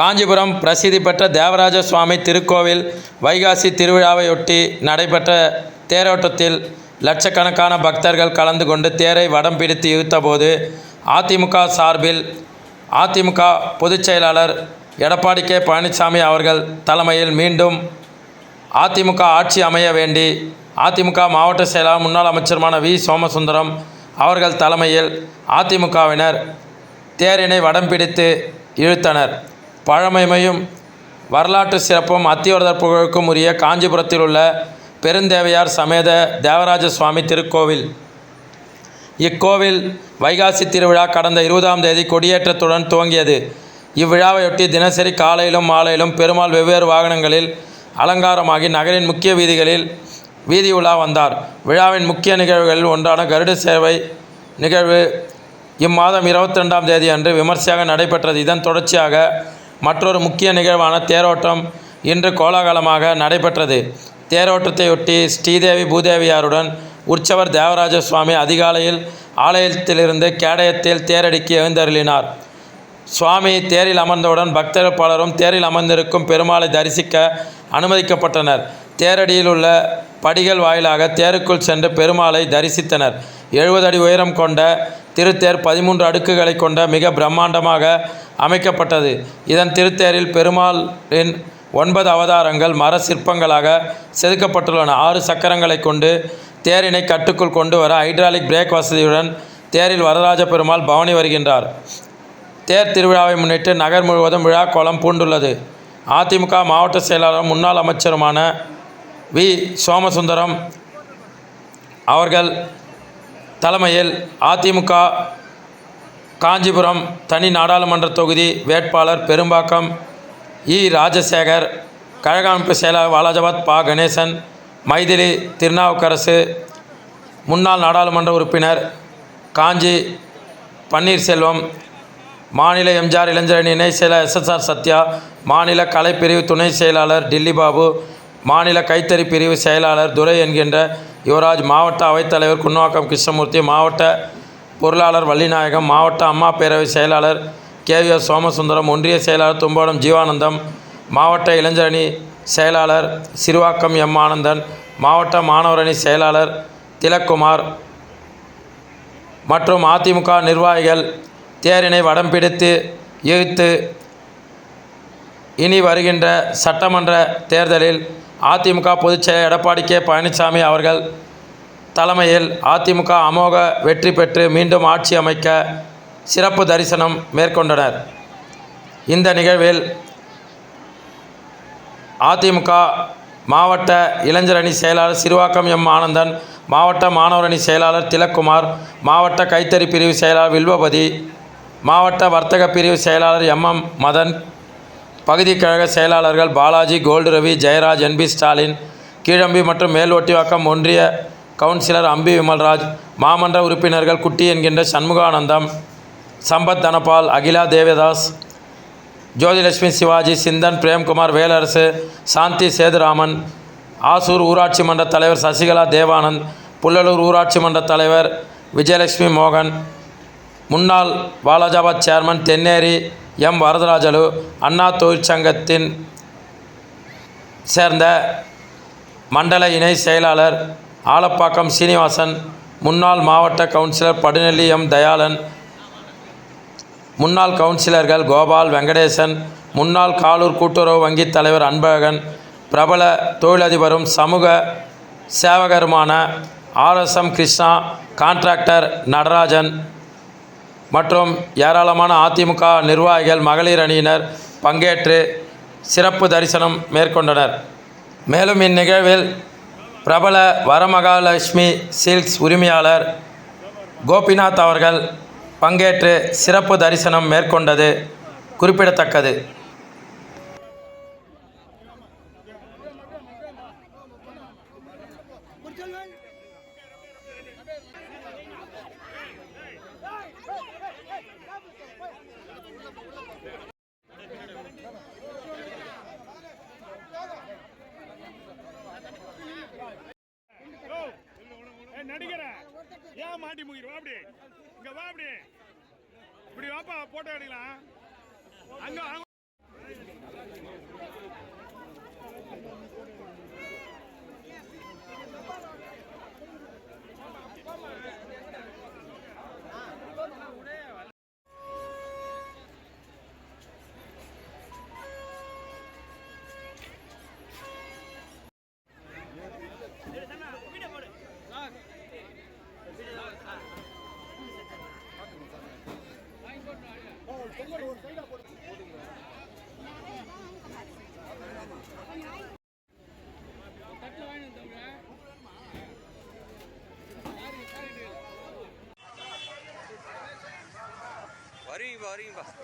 காஞ்சிபுரம் பிரசித்தி பெற்ற தேவராஜ சுவாமி திருக்கோவில் வைகாசி திருவிழாவையொட்டி நடைபெற்ற தேரோட்டத்தில் லட்சக்கணக்கான பக்தர்கள் கலந்து கொண்டு தேரை வடம் பிடித்து இழுத்தபோது அதிமுக சார்பில் அதிமுக பொதுச் செயலாளர் எடப்பாடி கே பழனிசாமி அவர்கள் தலைமையில் மீண்டும் அதிமுக ஆட்சி அமைய வேண்டி அதிமுக மாவட்ட செயலாளர் முன்னாள் அமைச்சருமான வி. சோமசுந்தரம் அவர்கள் தலைமையில் அதிமுகவினர் தேரினை வடம் பிடித்து இழுத்தனர். பழமைமையும் வரலாற்று சிறப்பும் அத்திவரதர் புகழுக்கும் உரிய காஞ்சிபுரத்தில் உள்ள பெருந்தேவையார் சமேத தேவராஜ சுவாமி திருக்கோவில். இக்கோவில் வைகாசி திருவிழா கடந்த இருபதாம் தேதி கொடியேற்றத்துடன் துவங்கியது. இவ்விழாவையொட்டி தினசரி காலையிலும் மாலையிலும் பெருமாள் வெவ்வேறு வாகனங்களில் அலங்காரமாகி நகரின் முக்கிய வீதிகளில் வீதி உலா வந்தார். விழாவின் முக்கிய நிகழ்வுகளில் ஒன்றான கருட சேவை நிகழ்வு இம்மாதம் இருபத்தி ரெண்டாம் தேதி அன்று விமர்சையாக நடைபெற்றது. இதன் தொடர்ச்சியாக மற்றொரு முக்கிய நிகழ்வான தேரோட்டம் இன்று கோலாகலமாக நடைபெற்றது. தேரோட்டத்தையொட்டி ஸ்ரீதேவி பூதேவியாருடன் உற்சவர் தேவராஜ சுவாமி அதிகாலையில் ஆலயத்திலிருந்து கேடயத்தில் தேரடிக்கு எழுந்தருளினார். சுவாமி தேரில் அமர்ந்தவுடன் பக்தர்கள் பலரும் தேரில் அமர்ந்திருக்கும் பெருமாளை தரிசிக்க அனுமதிக்கப்பட்டனர். தேரடியில் உள்ள படிகள் வாயிலாக தேருக்குள் சென்று பெருமாளை தரிசித்தனர். எழுபது அடி உயரம் கொண்ட திருத்தேர் பதிமூன்று அடுக்குகளை கொண்ட மிக பிரம்மாண்டமாக அமைக்கப்பட்டது. இதன் திருத்தேரில் பெருமாளின் ஒன்பது அவதாரங்கள் மர சிற்பங்களாக செதுக்கப்பட்டுள்ளன. ஆறு சக்கரங்களை கொண்டு தேரினை கட்டுக்குள் கொண்டு வர ஹைட்ராலிக் பிரேக் வசதியுடன் தேரில் வரதராஜ பெருமாள் பவனி வருகின்றார். தேர் திருவிழாவை முன்னிட்டு நகர் முழுவதும் விழா கோலம் பூண்டுள்ளது. அதிமுக மாவட்ட செயலாளரும் முன்னாள் அமைச்சருமான வி. சோமசுந்தரம் அவர்கள் தலைமையில் அதிமுக காஞ்சிபுரம் தனி நாடாளுமன்ற தொகுதி வேட்பாளர் பெரும்பாக்கம் இ. ராஜசேகர் கழக அமைப்பு செயலாளர் வாலாஜாபாத் பா. கணேசன் மைதிலி திருநாவுக்கரசு முன்னாள் நாடாளுமன்ற உறுப்பினர் காஞ்சி பன்னீர்செல்வம் மாநில எம்ஜிஆர் இளைஞரணி இணை செயலர் எஸ்எஸ்ஆர் சத்யா மாநில கலைப்பிரிவு துணை செயலாளர் டில்லி பாபு மாநில கைத்தறி பிரிவு செயலாளர் துரை என்கின்ற யுவராஜ் மாவட்ட அவைத்தலைவர் குன்னவாக்கம் கிருஷ்ணமூர்த்தி மாவட்ட பொருளாளர் வள்ளிநாயகம் மாவட்ட அம்மா பேரவை செயலாளர் கேவிஎஸ் சோமசுந்தரம் ஒன்றிய செயலாளர் தும்போடம் ஜீவானந்தம் மாவட்ட இளைஞரணி செயலாளர் சிறுவாக்கம் எம் ஆனந்தன் மாவட்ட மாணவரணி செயலாளர் திலக்குமார் மற்றும் அதிமுக நிர்வாகிகள் தேரினை வடம் பிடித்து இழுத்து இனி வருகின்ற சட்டமன்ற தேர்தலில் அதிமுக பொதுச்செயலர் எடப்பாடி கே பழனிசாமி அவர்கள் தலைமையில் அதிமுக அமோக வெற்றி பெற்று மீண்டும் ஆட்சி அமைக்க சிறப்பு தரிசனம் மேற்கொண்டனர். இந்த நிகழ்வில் அதிமுக மாவட்ட இளைஞரணி செயலாளர் சிறுவாக்கம் எம் ஆனந்தன் மாவட்ட மாணவரணி செயலாளர் திலக்குமார் மாவட்ட கைத்தறி பிரிவு செயலாளர் வில்வபதி மாவட்ட வர்த்தக பிரிவு செயலாளர் எம்எம் மதன் பகுதி கழக செயலாளர்கள் பாலாஜி கோல்டு ரவி ஜெயராஜ் என்பி ஸ்டாலின் கீழம்பி மற்றும் மேல்வட்டிவாக்கம் ஒன்றிய கவுன்சிலர் அம்பி விமல்ராஜ் மாமன்ற உறுப்பினர்கள் குட்டி என்கின்ற சண்முகானந்தம் சம்பத் தனபால் அகிலா தேவதாஸ் ஜோதிலட்சுமி சிவாஜி சிந்தன் பிரேம்குமார் வேலரசு சாந்தி சேதுராமன் ஆசூர் ஊராட்சி மன்ற தலைவர் சசிகலா தேவானந்த் புல்லலூர் ஊராட்சி மன்ற தலைவர் விஜயலட்சுமி மோகன் முன்னாள் வாலாஜாபாத் சேர்மன் தென்னேரி எம். வரதராஜலு அண்ணா தொழிற்சங்கத்தின் சேர்ந்த மண்டல இணை செயலாளர் ஆலப்பாக்கம் சீனிவாசன் முன்னாள் மாவட்ட கவுன்சிலர் படுநெல்லி எம். தயாளன் முன்னாள் கவுன்சிலர்கள் கோபால் வெங்கடேசன் முன்னாள் காலூர் கூட்டுறவு வங்கி தலைவர் அன்பழகன் பிரபல தொழிலதிபரும் சமூக சேவகருமான ஆர்எஸ்எம் கிருஷ்ணா கான்ட்ராக்டர் நடராஜன் மற்றும் ஏராளமான அதிமுக நிர்வாகிகள் மகளிர் அணியினர் பங்கேற்று சிறப்பு தரிசனம் மேற்கொண்டனர். மேலும் இந்நிகழ்வில் பிரபல வரமகாலட்சுமி சில்க்ஸ் உரிமையாளர் கோபிநாத் அவர்கள் பங்கேற்று சிறப்பு தரிசனம் மேற்கொண்டது குறிப்பிடத்தக்கது. நடிகர. ஏன் மாட்டி முகிற வா அப்படி இங்க வா அப்படி இப்படி வாப்பா போட்டோ எடுக்கலாம். அங்க आ रही बस